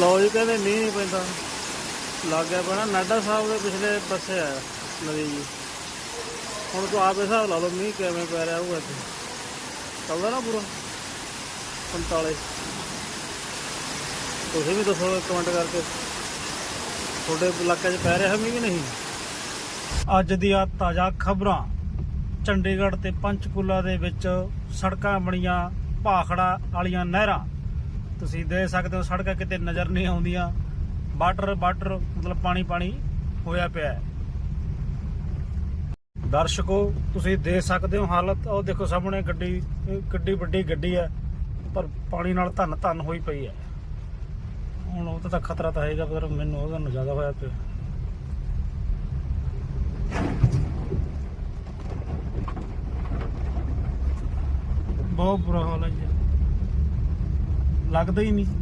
ਲੋ ਜੀ, ਕਹਿੰਦੇ ਮੀਂਹ ਨਹੀਂ ਪੈਂਦਾ। ਲੱਗ ਗਿਆ ਪੈਣਾ, ਨਾਡਾ ਸਾਹਿਬ ਦੇ ਪਿਛਲੇ ਪਾਸੇ ਆ, ਨਦੀ ਜੀ। ਹੁਣ ਤੂੰ ਆਪੇ ਹਿਸਾਬ ਲਾ ਲਓ, ਮੀਂਹ ਕਿਵੇਂ ਪੈ ਰਿਹਾ ਹੋਊਗਾ ਇੱਥੇ। ਚੱਲਦਾ ਨਾ ਪੂਰਾ। 45 ਤੁਸੀਂ ਵੀ ਦੱਸੋ ਕਮੈਂਟ ਕਰਕੇ। ਤੁਹਾਡੇ ਇਲਾਕੇ 'ਚ ਪੈ ਰਿਹਾ ਮੀਂਹ ਕਿ ਨਹੀਂ? ਅੱਜ ਦੀਆਂ ਤਾਜ਼ਾ ਖਬਰਾਂ। ਚੰਡੀਗੜ੍ਹ ਤੇ ਪੰਚਕੂਲਾ ਦੇ ਵਿੱਚ ਸੜਕਾਂ ਬਣੀਆਂ, ਭਾਖੜਾ ਵਾਲੀਆਂ ਨਹਿਰਾਂ। ਤੁਸੀਂ ਦੇ ਸਕਦੇ ਹੋ ਸੜਕਾਂ ਕਿਤੇ ਨਜ਼ਰ ਨਹੀਂ ਆਉਂਦੀਆਂ। ਵਾਟਰ ਵਾਟਰ, ਮਤਲਬ ਪਾਣੀ ਪਾਣੀ ਹੋਇਆ ਪਿਆ ਹੈ। ਦਰਸ਼ਕੋ, ਤੁਸੀਂ ਦੇਖ ਸਕਦੇ ਹੋ ਹਾਲਤ। ਉਹ ਦੇਖੋ ਸਾਹਮਣੇ ਗੱਡੀ ਇਹ ਗੱਡੀ ਵੱਡੀ ਗੱਡੀ ਹੈ, ਪਰ ਪਾਣੀ ਨਾਲ ਧੰਨ ਧੰਨ ਹੋਈ ਪਈ ਹੈ। ਹੁਣ ਉਹ ਤਾਂ ਖਤਰਾ ਤਾਂ ਹੈਗਾ, ਪਰ ਮੈਨੂੰ ਉਹਦਾ ਨੂੰ ਜ਼ਿਆਦਾ ਹੋਇਆ ਪਿਆ। ਬਹੁਤ ਬੁਰਾ ਹਾਲ ਹੈ ਜੀ। ਲੱਗਦਾ ਹੀ ਨਹੀਂ।